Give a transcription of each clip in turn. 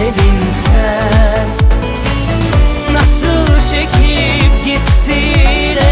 dedin sen? Nasıl çekip gittin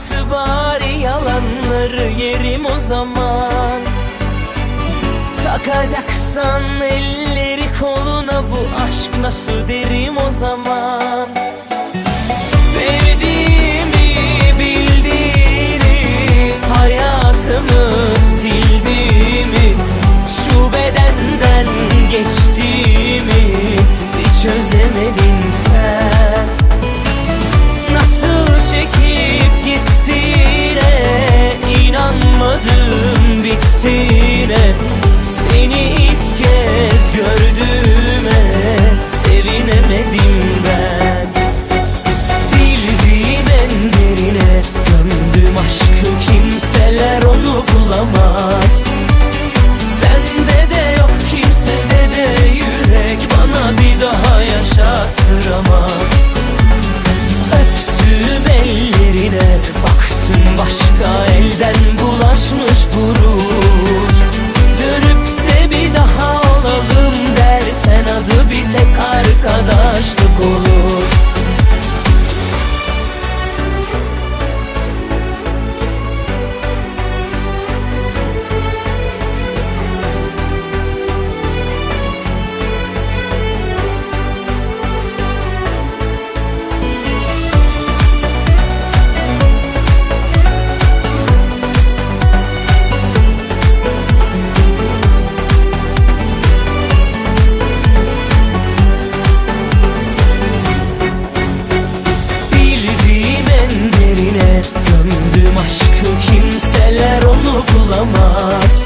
Anlat bari yalanları yerim o zaman. Takacaksan elleri koluna bu aşk nasıl derim o zaman? yaşamak. bulamaz